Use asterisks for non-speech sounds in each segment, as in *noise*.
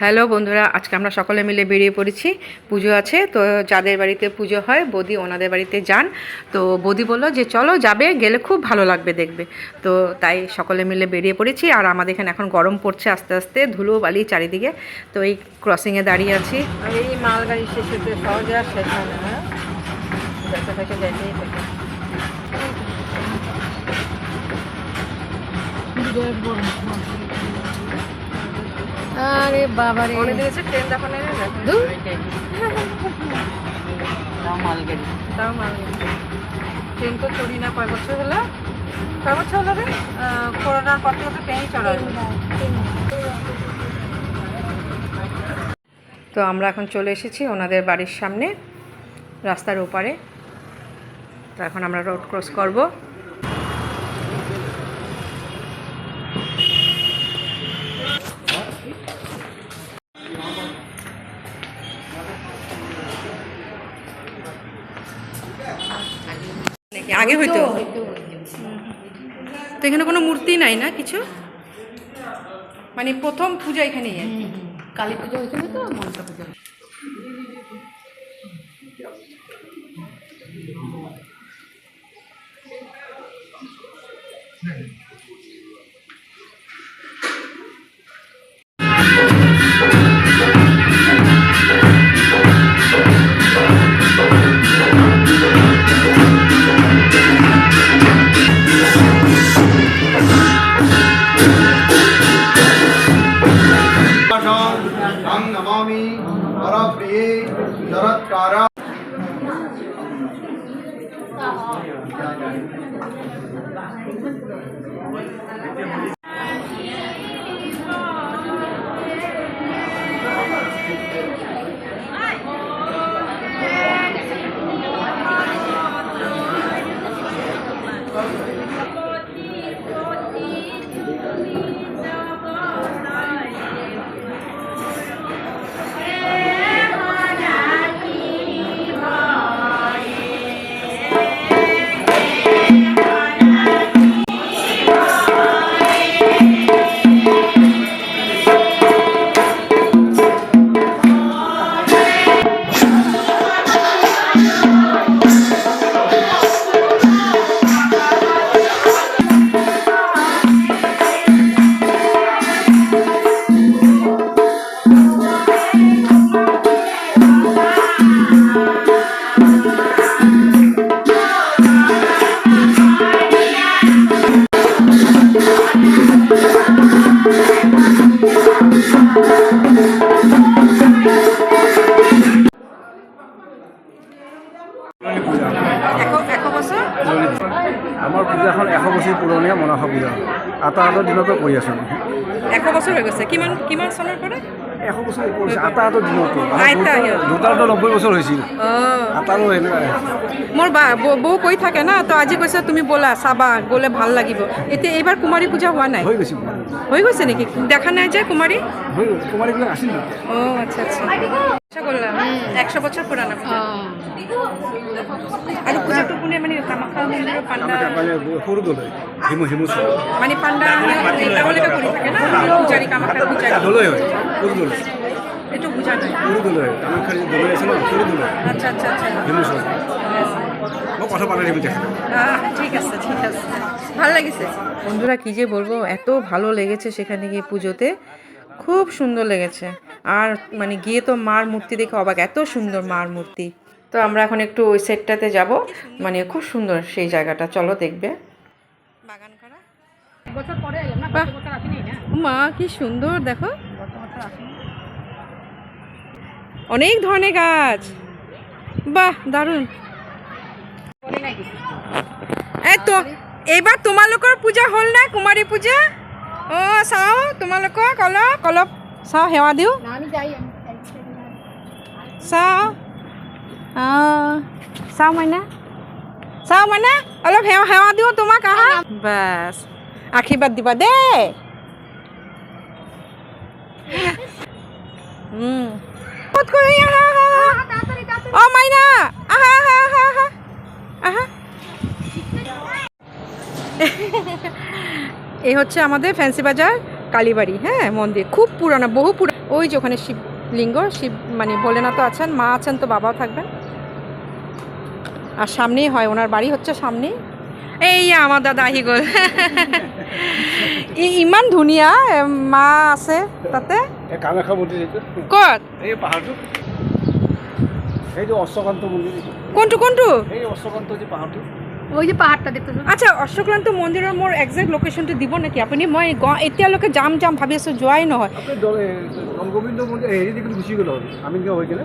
Hello বন্ধুরা আজকে আমরা সকলে মিলে বেরিয়ে পড়েছি। পুজো আছে তো যাদের বাড়িতে পুজো হয় বৌদি ওনাদের বাড়িতে যান। তো বৌদি বলল যে চলো যাবে গেলে খুব ভালো লাগবে দেখবে। তো তাই সকলে মিলে বেরিয়ে পড়েছি আর আমাদের এখানে এখন গরম পড়ছে আস্তে আস্তে ধুলো বালি চারিদিকে। তো এই ক্রসিংয়ে দাঁড়িয়ে আছি। আর এই মালগাড়ি শেষ হতে সহজে আর শেষ হয় না হ্যাঁ যেতে থেকে যেতেই থাকে আরে বাবা রে মনে দিয়েছে ট্রেন দেখো না? ধুর। তাও মালগাড়ি। তাও মালগাড়ি। ট্রেন তো চড়ি না কয় বছর হলো? কয় বছর হলো রে? করোনার পর থেকে ট্রেনই চড়া তো আমরা এখন চলে এসেছি ওনাদের বাড়ির সামনে রাস্তার ওপারে। তো এখন আমরা রোড ক্রস করব। আগে হইতো। তো এখানে কোনো মূর্তি নাই না কিছু? মানে প্রথম পূজা এখানেই আর কি। কালী পুজো হয়েছিল তো মনসা পুজো। हम नमामि पराप्रिये शरत्कारा। পূজাখন এশ বছৰ পুৰণীয়া মনসা পূজা। আটাহাতৰ দিনৰ পৰা কৰি আছোঁ এশ বছৰ হৈ গৈছে। কিমান কিমান চনৰ পৰা? এশ বছৰ কৰিছে আটাহাতৰ দিনতো আইতা সিহঁত। দুটাৰতো নব্বৈ বছৰ হৈছিল। অঁ। আটাৰো সেনেকুৱা মোৰ বা বৌ- কৈ থাকে না তো আজি কৈছে তুমি ব'লা চাবা গ'লে ভালো লাগিব। এতিয়া এইবাৰ কুমাৰী পূজা হোৱা নাই? হৈ গৈছে হৈ গৈছে নেকি? দেখা নাই যে কুমাৰী? কুমাৰীবিলাক আছিল নেকি আচ্ছা আচ্ছা। একশো বছর পুরানো পূজা। আৰু পূজাটো মানে মানে সৰু দল। হিমু হিমু মানে পাণ্ডা তেওঁলোকে কৰি থাকে না? পূজাৰী কামাখ্যা পূজাৰী দলৈ হয় সৰু দল। এইটো বুজা নাই সৰু দল দলৈ আছে ন সৰু দল আচ্ছা আচ্ছা আচ্ছা। হিমু মই কথা পাতা দিম ঠিক আছে ঠিক আছে। ভালো লাগিছে। বন্ধুরা কি যে বলব এত ভালো লেগেছে সেখানে গিয়ে পুজোতে। খুব সুন্দর লেগেছে। আর মানে গিয়ে তো মার মূর্তি দেখে অবাক, এত সুন্দর মার মূর্তি। তো আমরা এখন একটু ওই সেটটাতে যাব। মানে খুব সুন্দর সেই জায়গাটা, চলো দেখবে। বাগান করা মা, কি সুন্দর, দেখো। অনেক ধরনের গাছ। বাহ, দারুণ। এই তো এইবাৰ তোমালোকৰ পূজা হ'ল না কুমাৰী পূজা? অঁ চাওঁ তোমালোকক অলপ অলপ চাওঁ সেৱা দিওঁ যাই। চাওঁ মাইনা চাওঁ মাইনা অলপ সেৱা সেৱা দিওঁ তোমাক আহা বাছ আশীৰ্বাদ দিবা দেই ক'ত কৰি আহা তাড়াতাড়ি মাইনা আহা আহা আহা আহা আহা এই হচ্ছে আমাদের ফ্যান্সি বাজার কালীবাড়ি হ্যাঁ মন্দির। খুব পুরানো বহু পুরানো ওই যে ওখানে শিবলিঙ্গ শিব মানে ভোলেনাথ তো আছেন মা আছেন তো বাবাও থাকবেন। আর সামনেই হয় ওনার বাড়ি হচ্ছে সামনেই। এই আমার দাদা আহি গ'ল ইমান ধুনীয়া মা আছে তাতে? ক'ত। কোনটো কোনটো? এই যে পাহাৰটো ওই যে পাহাড়টা দেখতে আচ্ছা অশ্বক্লান্ত মন্দিরের মোৰ একজেক্ট লোকেশ্যনটো দিব নেকি? আপুনি মই এতিয়া এতিয়ালৈকে যাম যাম ভাবি আছোঁ যোৱাই নহয়। গোবিন্দ মন্দিৰ হেৰি গুচি গ'ল আমি হৈ কিনে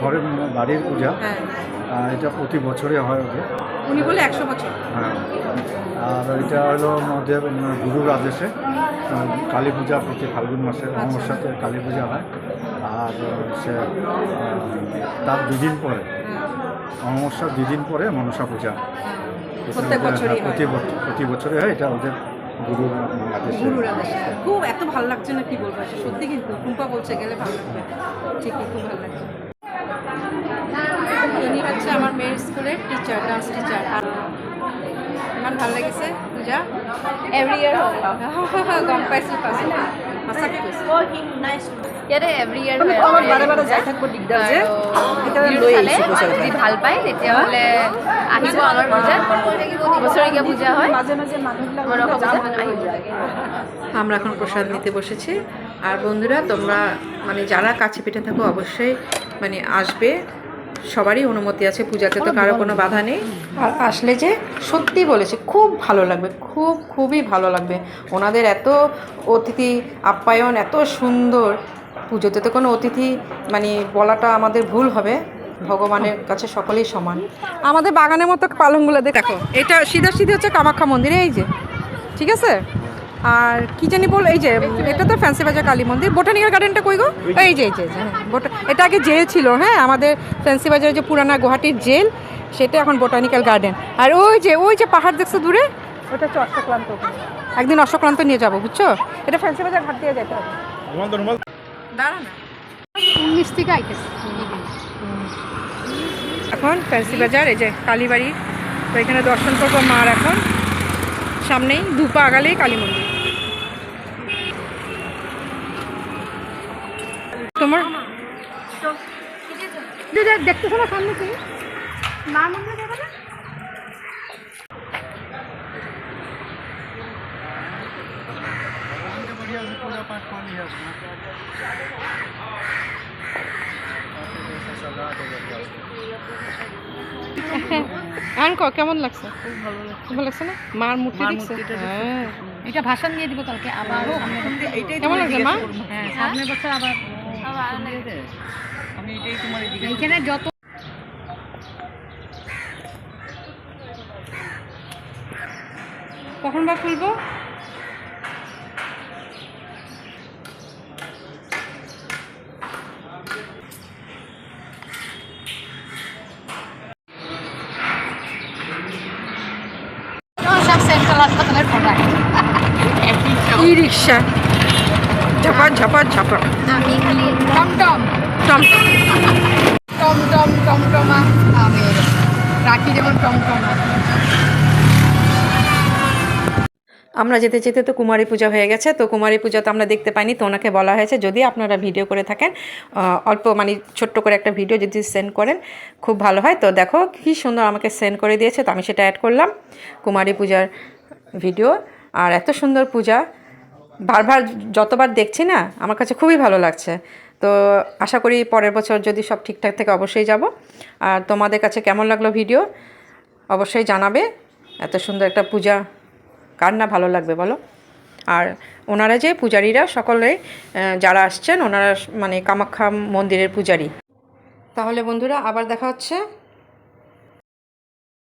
ঘরের বাড়ির পূজা। হ্যাঁ। এটা প্রতি বছরে হয় ওদের। উনি বলে একশো বছর। হ্যাঁ। আর এটা হলো উম, গুরুর আদেশে। কালী পূজা প্রতি ফাল্গুন মাসে অমাবস্যাতে কালী পূজা হয়। আর সে তার দুদিন পরে অমাবস্যার দুদিন পরে মনসা পূজা। হ্যাঁ, হয়। প্রতি বছ- প্রতি বছরে হয়। এটা ওদের খুব এত ভালো লাগছে না কি বলব সত্যি কিন্তু টুম্পা বলছে গেলে ভালো লাগবে? ঠিকই খুব ভালো লাগছে। ইনি হচ্ছে আমার মেয়ের স্কুলের টিচার ডান্স টিচার আর ইমান ভালো লাগিছে? পূজা? এভরি ইয়ার *laughs* গম পাইছোঁ পাইছোঁ। ইয়াতে এভৰি ইয়াৰ মানে যদি ভালো পায় তেতিয়াহ'লে আহিব আমাৰ পূজাত বছৰেকীয়া পূজা হয়। আমরা এখন প্রসাদ নিতে বসেছি। আর বন্ধুরা তোমরা মানে যারা কাছে পিঠে থাকো অবশ্যই মানে আসবে। সবারই অনুমতি আছে পূজাতে তো কারও কোনো বাধা নেই। আর আসলে যে সত্যি বলেছে খুব ভালো লাগবে খুব খুবই ভালো লাগবে। ওনাদের এত অতিথি আপ্যায়ন এত সুন্দর। পুজোতে তো কোনো অতিথি মানে বলাটা আমাদের ভুল হবে। ভগবানের কাছে সকলেই সমান। আমাদের বাগানের মতো পালংগুলো দেখো এটা সিধা সিধে হচ্ছে কামাখ্যা মন্দিরে এই যে ঠিক আছে? আর কি জানি বল এই যে এটা তো ফ্যান্সি বাজার কালী মন্দির। বোটানিক্যাল গার্ডেনটা কই গো? এই যে। এই যে যে, হ্যাঁ বোটা- এটা আগে জেল ছিল হ্যাঁ আমাদের ফ্যান্সি বাজারের যে পুরানা গুয়াহাটির জেল সেটা এখন বোটানিক্যাল গার্ডেন আর ওই যে ওই যে পাহাড় দেখছ দূরে? ওটা হচ্ছে অশ্বক্লান্ত একদিন অশ্বক্লান্ত নিয়ে যাব বুঝছ? এটা ফ্যান্সি বাজার ঘাট দিয়ে যেতে হবে। দাঁড়া না। উনিশ থেকে আইতেছে এখন ফ্যান্সি বাজার এই যে কালীবাড়ি তো এখানে দর্শন করব মার এখন। সামনেই দুপা আগালেই কালী মন্দির। তোমার? দেখতেছো না সামনে তুমি মা মন্দির যাবে না। *laughs* আন ক কেমন লাগছে? ভালো লাগছে। না? মার মূর্তি দেখছে? হ্যাঁ। এটা ভাষণ দিয়ে দিব কালকে আবার কেমন লাগছে মা? হ্যাঁ সামনের বছর আবার এইখানে যত কখন বা খুলবো সব সেন্ট্রাল হাসপাতালের প্রোডাক্ট ই রিক্সা। ঝপাট আমি খালি টমটম। টম। টমটম টমটমা আমের রাখি যেমন টমটমা আমরা যেতে যেতে তো কুমারী পূজা হয়ে গেছে তো কুমারী পূজা তো আমরা দেখতে পাইনি তো ওনাকে বলা হয়েছে যদি আপনারা ভিডিও করে থাকেন অল্প মানে ছোট্ট করে একটা ভিডিও যদি সেন্ড করেন খুব ভালো হয়। তো দেখো কী সুন্দর আমাকে সেন্ড করে দিয়েছে তো আমি সেটা অ্যাড করলাম। কুমারী পূজার ভিডিও, আর এত সুন্দর পূজা। বারবার যতবার দেখছি না, আমার কাছে খুবই ভালো লাগছে। তো আশা করি পরের বছর যদি সব ঠিকঠাক থেকে অবশ্যই যাব। আর তোমাদের কাছে কেমন লাগল ভিডিও, অবশ্যই জানাবে। এত সুন্দর একটা পূজা, কার না ভালো লাগবে বলো? আর ওনারা যে পূজারীরা সকলে যারা আসছেন, ওনারা মানে কামাখ্যা মন্দিরের পূজারী। তাহলে বন্ধুরা, আবার দেখা হচ্ছে।